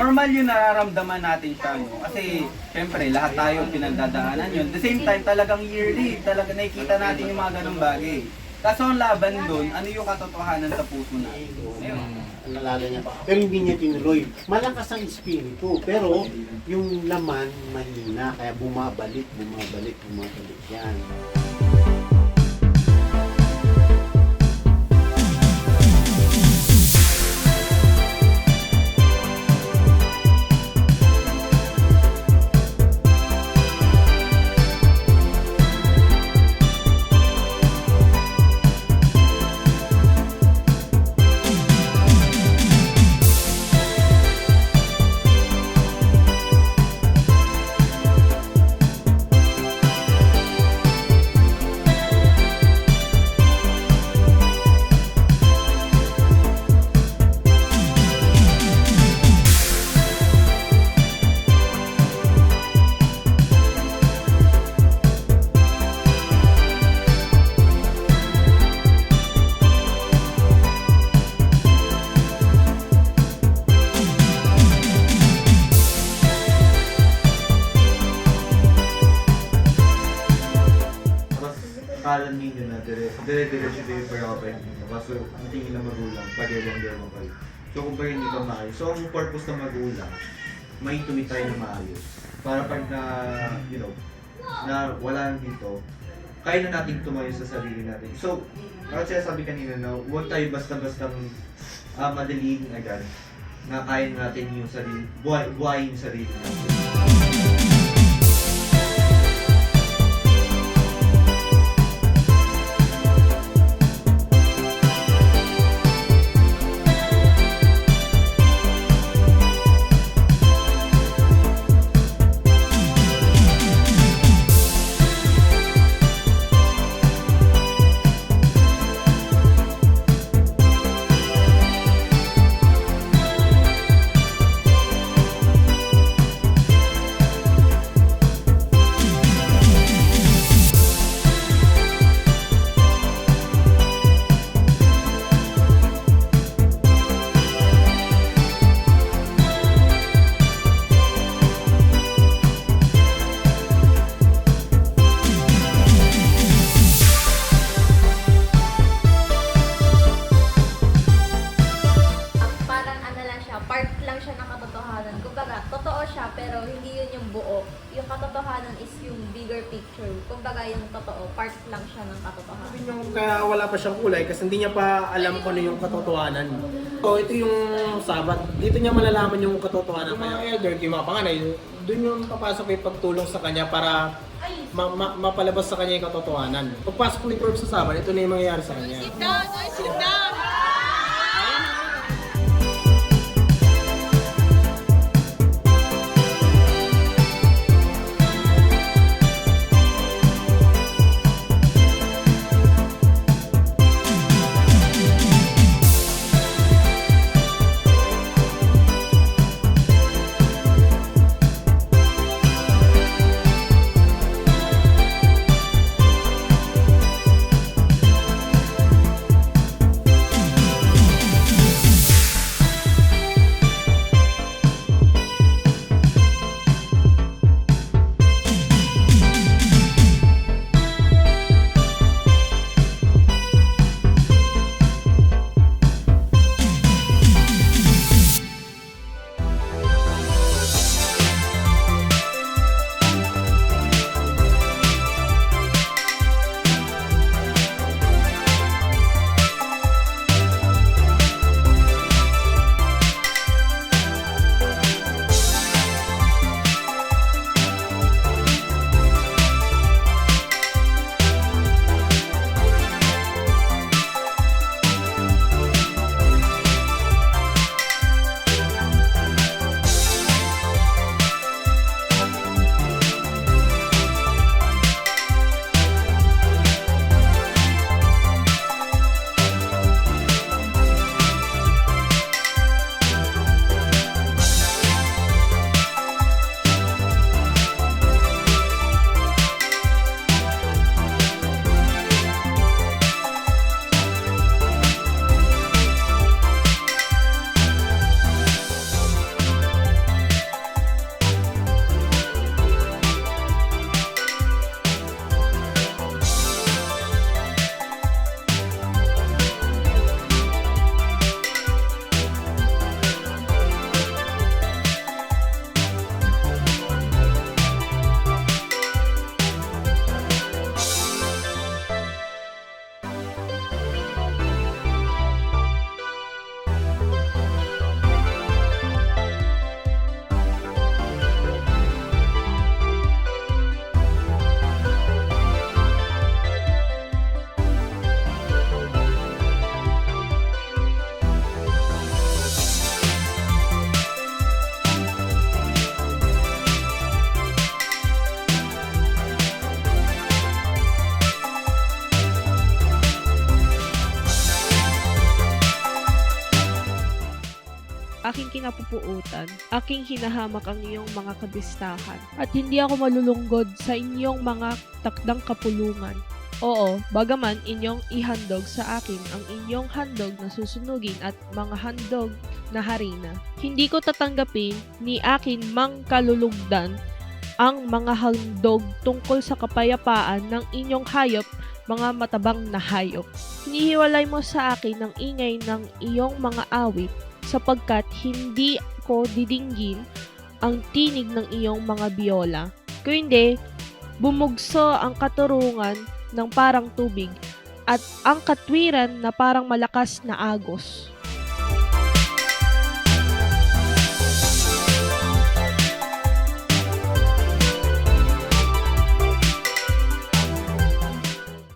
normal yung nararamdaman natin siya. No? Kasi, syempre, lahat tayo pinagdadaanan yun. The same time, talagang yearly, talaga nakikita natin yung mga ganong bagay. Kaso ang laban doon, ano yung katotohanan sa puso natin? Ayun. Nalala niya. Pero hindi niya tinuloy. Malakas ang espiritu, pero yung laman mahina, kaya bumabalik, bumabalik, bumabalik yan. Dire-diretso yung per-open ninyo. Kaso, ang tingin ng magulang, pag-ewang-ewang kayo. So, kung ba hindi ka maayos. So, ang purpose ng magulang, may tumitry na maayos. Para pag na, you know, na wala dito, kaya na natin tumayo sa sarili natin. So, kasi sabi kanina na huwag tayo basta-bastang uh, madaliin agad na kaya natin yung sarili, buhay, buhayin yung sarili natin. Picture. Kumbaga, yung totoo, part lang siya ng katotohanan. Yun yung kaya wala pa siyang kulay kasi hindi niya pa alam kung ano yung katotohanan. So ito yung sabat. Dito niya malalaman yung katotohanan. Kaya elder, yung mga panganay, doon yung papasok yung pagtulong sa kanya para ma- ma- mapalabas sa kanya yung katotohanan. Pagpasok ni Perp sa sabat, ito na yung mangyayari sa kanya. Aking kinapupuutan, aking hinahamak ang iyong mga kabistahan, at hindi ako malulunggod sa inyong mga takdang kapulungan. Oo, bagaman inyong ihandog sa akin ang inyong handog na susunugin at mga handog na harina. Hindi ko tatanggapin ni akin mang kalulugdan ang mga handog tungkol sa kapayapaan ng inyong hayop, mga matabang na hayop. Hinihiwalay mo sa akin ang ingay ng iyong mga awit sapagkat hindi ko didinggin ang tinig ng iyong mga biola. Kung hindi, bumugso ang katurungan ng parang tubig at ang katwiran na parang malakas na agos.